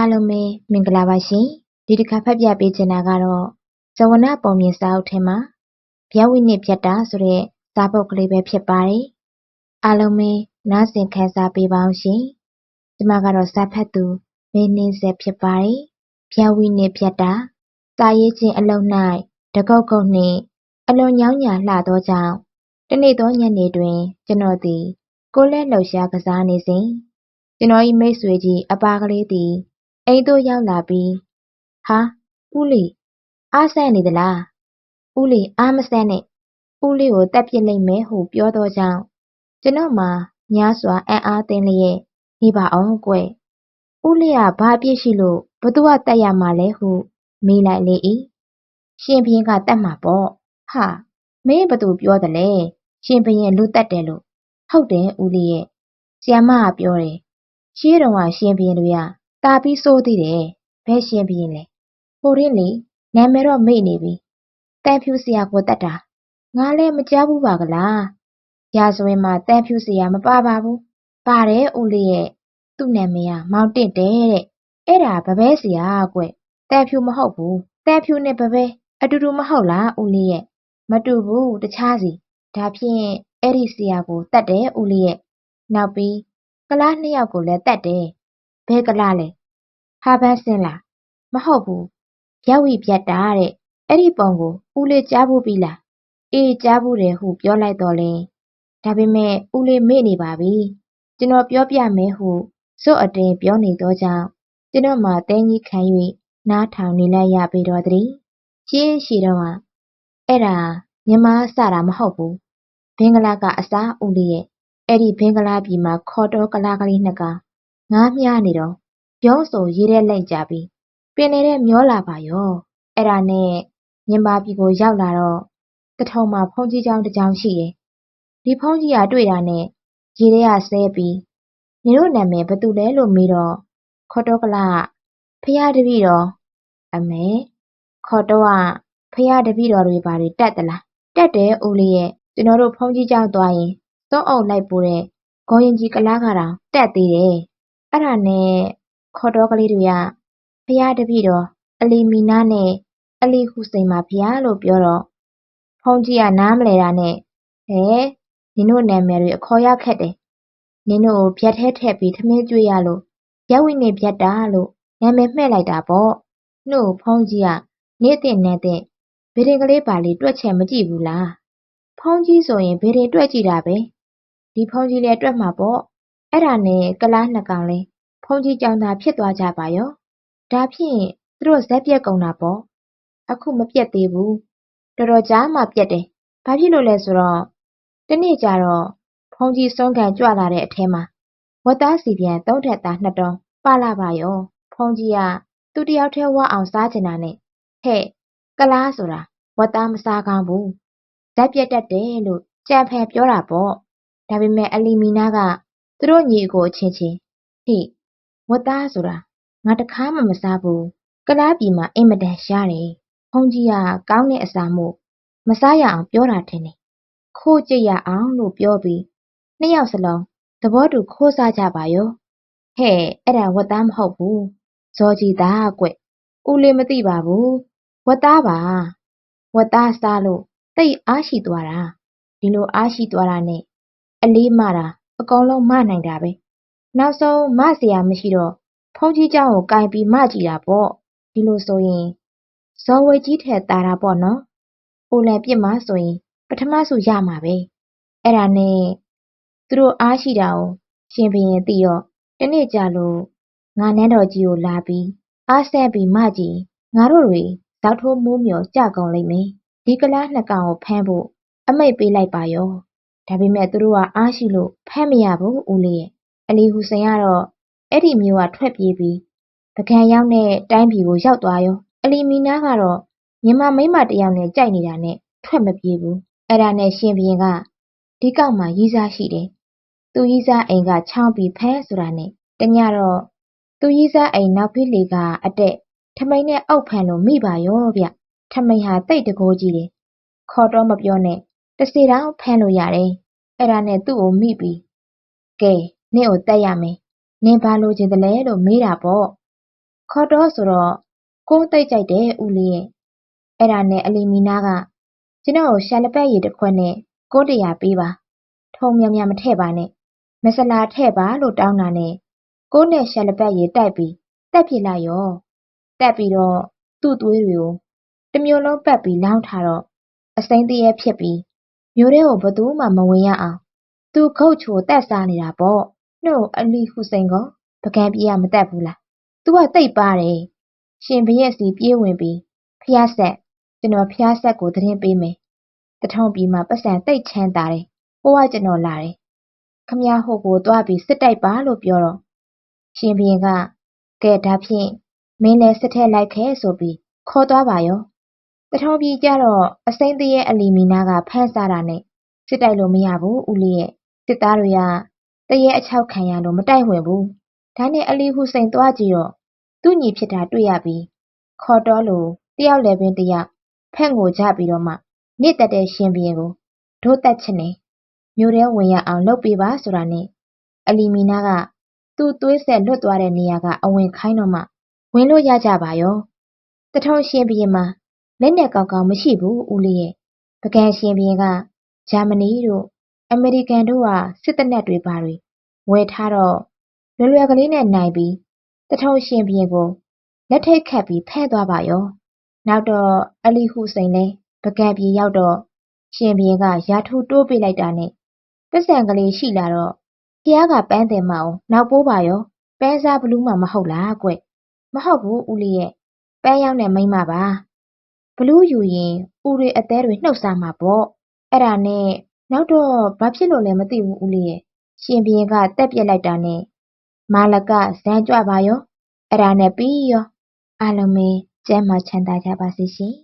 အားလုံးပဲမင်္ဂလာပါရှင်ဒီတစ်ခါဖတ်ပြပေးချင်တာကတော့ဇဝနပုံမြင်စာအုပ်ထဲမှာဗျဝိနစ်ပြတ်တာဆိုတဲ့စာပုဒ်ကလေးပဲဖြစ်ပါတယ်အားလုံးပဲနားဆင်ခံစားပေးပါအောင်ရှင်ဒီမှာကတော့စာဖတ်သူမင်းနှင်းဆက်ဖြစ်ပါတယ်ဗျဝိနစ်ပြတ်တာစာရေးခြင်းအလုံး၌တကုတ်ကုတ်နှင့်အလွန်ညောင်းညာလှသောကြောင့်တနေ့သောညနေတွင် ကျွန်တော်သည် ကိုယ်လက်လှုပ်ရှားကစားနေစဉ်ကျွန်တော်၏မိတ်ဆွေကြီးအပါကလေးသည် အိမ်သို့ရောက်လာပြီးဟာ ဦးလေးအားဆန့်နေသလားဦးလေးအားမဆန့်နဲ့ဦးလေးကိုတက်ပစ်လိုက်မယ်ဟုပြောသောကြောင့်ကျွန်တော်မှာညားစွာအံ့အားသင့်လျက်နေပါအောင်ကွဦးလေးကဘာအပြစ်ရှိလို့ဘသူကတက်ရမှာလဲဟုမေးလိုက်လေ၏ရှင်ဘရင်ကတက်မှာပေါ့ဟာမင်းဘသူပြောတယ်လဲရှင်ဘရင်လူတက်တယ်လို့ဟုတ်တယ်ဦးလေးရဲ့ဆီယမကပြောတယ်ရှေးတုန်းကရှင်ဘရင်တွေက တာပြီးဆိုးသေးတယ် ဘယ်ရှင်ဘရင်လဲ ဟိုရင်းလေ နာမည်တော့မေ့နေပြီတန်ဖြူစရာကိုတတ်တာ ငါလည်း မကြားဘူးပါကလား ရာဇဝင်မှာတန်ဖြူစရာ မပါပါဘူး ပါတယ်ဦးလေးရဲ့ သူ့နာမည်က မောင်တင့်တယ်တဲ့ အဲ့ဒါဗပဲစရာကွတန်ဖြူမဟုတ်ဘူးတန်ဖြူနဲ့ဗပဲ အတူတူမဟုတ်လားဦးလေးရဲ့ မတူဘူး တခြားစီ ဒါဖြင့် အဲ့ဒီဆရာကိုတတ်တယ်ဦးလေးရဲ့ နောက်ပြီးကလားနှစ်ယောက်ကိုလည်းတတ်တယ် ဘဲကလားလဲဟာဘန်းစင်လားမဟုတ်ဘူးရက်ဝီပြတ်တာတဲ့အဲ့ဒီပုံကိုဦးလေးကြားဖို့ပြီလားအေးကြားဖို့တယ်ဟုပြောလိုက်တော့လဲဒါပေမဲ့ဦးလေးမေ့နေပါပြီကျွန်တော်ပြောပြမယ်ဟုစွတ်အတင်းပြောနေတော့ကြောင့်ကျွန်တော်မှတင်းကြီးခံ၍နားထောင်နေလိုက်ရပေတော့တည်းရှင်းရှိတော့ဟာအဲ့ဒါမြမစတာမဟုတ်ဘူးဘင်္ဂလားကအစားဦးလေးရဲ့အဲ့ဒီဘင်္ဂလားပြည်မှာခေါ်တော့ကလားကလေးနှစ်ကောင် ငားမြားနေတော့ရုံးဆိုရေးတဲ့လိုက်ကြပြီးပင်နေတဲ့မျောလာပါရောအဲ့ဒါနဲ့မြန်မာပြည်ကိုရောက်လာတော့တထုံမှာဖုန်ကြီးချောင်းတစ်ချောင်းရှိတယ်ဒီဖုန်ကြီးကတွေ့တာနဲ့ရေထဲကဆဲပြီးနေတို့နာမည်ဘသူလဲလို့မေးတော့ခေါ်တော့ကလားဖះတပည့်တော်အမေခေါ်တော့ကဖះတပည့်တော်တွေဘာတွေတက်သလားတက်တယ်ဦးလေးရဲ့ကျွန်တော်တို့ဖုန်ကြီးချောင်းသွားရင်စောအုပ်လိုက်ပို့တဲ့ဂေါ်ရင်ကြီးကလားကတောင်တက်သေးတယ် အဲ့ဒါနဲ့ခေါ်တော့ကလေးတွေကဖះတပည့်တော်အလီမီနာနဲ့အလီဟူစိန်ပါဖះလို့ပြောတော့ဖုန်ကြီးကနားမလဲတာနဲ့ဟဲနင်တို့နာမည်တွေအခေါ်ရခက်တယ်နင်တို့ကိုဗျက်ထဲထည့်ပြီးထမင်းကျွေးရလို့ရက်ဝိနေဗျက်တာလို့နာမည်မှဲ့လိုက်တာပေါ့နှုတ်ဖုန်ကြီးကနေတဲ့နေတဲ့ဗေဒင်ကလေးပါလေးတွက်ချက်မကြည့်ဘူးလားဖုန်ကြီးဆိုရင်ဗေဒင်တွက်ကြည့်တာပဲဒီဖုန်ကြီးလည်းတွက်မှာပေါ့ အဲ့ဒါနဲ့ကလားနှစ်ကောင်လဲဖုန်ကြီးကြောင်သာဖြစ်သွားကြပါရောဒါဖြင့်သူတို့ဇက်ပြက်ကုန်တာပေါ့အခုမပြက်သေးဘူးတော်တော်ကြာမှပြက်တယ်ဘာဖြစ်လို့လဲဆိုတော့တနေ့ကျတော့ဖုန်ကြီးစွန့်ခံကြွလာတဲ့အထဲမှာဝတ်သားစီပြန်သုံးထက်သားနှစ်တုံးပါလာပါရောဖုန်ကြီးကသူတယောက်တည်းဝအောင်စားချင်တာနဲ့ဟဲ့ကလားဆိုတာဝတ်သားမစားကောင်းဘူးဇက်ပြက်တတ်တယ်လို့ကြံဖယ်ပြောတာပေါ့ဒါပေမဲ့အလီမီနာက သူတို့ညီကိုအချင်းချင်းဟိဝတ်သားဆိုတာငါတခါမှမစားဘူးကလားပြည်မှာအင်မတန်ရှားတယ်ဖုန်ကြီးကကောင်းတဲ့အစာမို့မစားရအောင်ပြောတာထင်တယ်ခိုးကြည့်ရအောင်လို့ပြောပြီးနှစ်ယောက်စလုံးသဘောတူခိုးစားကြပါရောဟဲ့အဲ့ဒါဝတ်သားမဟုတ်ဘူးဇော်ကြီးသားကွဦးလေးမသိပါဘူးဝတ်သားပါဝတ်သားစားလို့တိတ်အားရှိသွားတာဒီလိုအားရှိသွားတာနဲ့အလေးမတာ အကောင်လုံးမနိုင်တာပဲနောက်ဆုံးမเสียမရှိတော့ဖုန်ကြီးเจ้าကိုကင်ပြီးမကြည့်တာပေါ့ဒီလိုဆိုရင်ဇော်ဝေကြီးထဲတာတာပေါ့နော်အိုလံပြစ်မှာဆိုရင်ပထမဆုရမှာပဲအဲ့ဒါနဲ့သူတို့အားရှိတာကိုရှင်ဘရင်သိတော့တနေ့ကြာလို့ငါနန်းတော်ကြီးကိုလာပြီးအားဆက်ပြီးမကြည့်ငါတို့တွေဇောက်ထိုးမိုးမြော်ကြကုန်လိမ့်မယ်ဒီကလားနှစ်ကောင်ကိုဖမ်းဖို့အမိတ်ပေးလိုက်ပါရော ဒါပေမဲ့ သူတို့က အားရှိလို့ ဖမ်းမရဘူး ဦးလေးရဲ့ အလီဟူစိန်ကတော့ အဲ့ဒီမျိုးကထွက်ပြေးပြီးပကံရောက်တဲ့ တိုင်းပြည်ကို ရောက်သွားရော အလီမီနာကတော့ မြန်မာမိန်းမတယောက်နဲ့ ကြိုက်နေတာနဲ့ ထွက်မပြေးဘူး အဲ့ဒါနဲ့ ရှင်ဘရင်က ဒီကောက်မှာရီးစားရှိတယ် သူရီးစားအိမ်က ချောင်းပြီးဖဲဆိုတာနဲ့ တညတော့ သူရီးစားအိမ်နောက်ဖေးလေကအတက် ထမိန်နဲ့အုပ်ဖန်လို့ မိပါရောဗျ ထမိန်ဟာတိတ်တကိုးကြီးတယ် ခေါ်တော့မပြောနဲ့ တစီတောင်ဖမ်းလို့ရတယ်အဲ့ဒါနဲ့သူ့ကိုမိပြီးကဲနင့်ကိုတက်ရမယ်နင်ဘာလိုချင်တယ်လဲလို့မေးတာပေါ့ခေါ်တော့ဆိုတော့ကိုသိတ်ကြိုက်တယ်ဦးလေးရဲ့အဲ့ဒါနဲ့အလီမီနာကကျွန်တော်ကိုရှာလက်ပတ်ရည်တစ်ခွက်နဲ့ကိုတရာပေးပါထုံများများမထည့်ပါနဲ့မဆလာထည့်ပါလို့တောင်းတာနဲ့ကိုနဲ့ရှာလက်ပတ်ရည်တိုက်ပြီးတက်ပြစ်လိုက်ရောတက်ပြီးတော့သူ့သွေးတွေကိုတစ်မျိုးလုံးပတ်ပြီးလောင်းထားတော့အစိမ့်တည်းဖြစ်ပြီး မျိုးတဲ့ကိုဘသူမှမဝင်ရအောင် သူခုတ်ချိုတက်စားနေတာပေါ့နှုတ်အလီဟူစိန်ကပကံပြေးရမတက်ဘူးလား သူကတိတ်ပါတယ် ရှင်ဘရက်စီပြေးဝင်ပြီးဖျားဆက်ကျွန်တော်ဖျားဆက်ကို သတင်းပေးမယ်တထုံပြီးမှပတ်စံတိတ်ချမ်းသာတယ် ဟိုက ကျွန်တော်လာတယ်ခမရဟိုကိုသွားပြီး စစ်တိုက်ပါလို့ ပြောတော့ ရှင်ဘရင်က ကဲဒါဖြင့် မင်းလည်း စစ်ထက်လိုက်ခဲ့ဆိုပြီး ခေါ်သွားပါရော တထုံပြီးကြတော့အစိမ့်တရဲ့အလီမီနာကဖမ်းစားတာနဲ့စစ်တိုက်လို့မရဘူးဦးလေးရဲ့စစ်သားတွေကတရဲ့အချောက်ခံရလို့မတိုက်ဝင်ဘူးဒါနဲ့အလီဟူစိန်သွားကြည့်တော့သူ့ညီဖြစ်တာတွေ့ရပြီးခေါ်တော့လို့တယောက်လည်းပင်တယောက်ဖက်ငိုကြပြီးတော့မှနေတက်တဲ့ရှင်ဘီရင်ကိုဒိုးတက်ချင်နေမျိုးထဲဝင်ရအောင်လုပ်ပေးပါဆိုတာနဲ့အလီမီနာကသူ့သွေးဆက်လွတ်သွားတဲ့နေရာကအဝင်ခိုင်းတော့မှဝင်လို့ရကြပါရောတထုံရှင်ဘီရင်မှာ လက်နဲ့ကောက်ကောက်မရှိဘူးဦးလေးရဲ့ပကံရှင်ဘီရင်ကဂျာမနီတို့အမေရိကန်တို့ကစစ်တပ်နက်တွေပါတွေဝယ်ထားတော့လွယ်လွယ်ကလေးနဲ့နိုင်ပြီးတထုံရှင်ဘရင်ကိုလက်ထိတ်ခတ်ပြီးဖဲ့သွားပါရောနောက်တော့အလီဟုစိန်လဲပကံပြေရောက်တော့ရှင်ဘရင်ကရာထူတိုးပေးလိုက်တာနဲ့ပတ်စံကလေးရှိလာတော့ဖះကပန်းတယ်မအောင်နောက်ပိုးပါရောပန်းစားဘလူးမှမဟုတ်လားကွမဟုတ်ဘူးဦးလေးရဲ့ပန်းရောက်တဲ့မိန်းမပါ ဘလူးယူရင်ဦးတွေအသေးတွေ နှုတ်စားမှာပေါ့ အဲ့ဒါနဲ့ နောက်တော့ ဘာဖြစ်လို့လဲ မသိဘူးဦးလေးရဲ့ ရှင်ဘရင်ကတက်ပြက်လိုက်တာနဲ့ မာလက ဇန်ကြွပါရော အဲ့ဒါနဲ့ ပြီးရော အားလုံးပဲ ကျမ်းမာချမ်းသာကြပါစေရှင်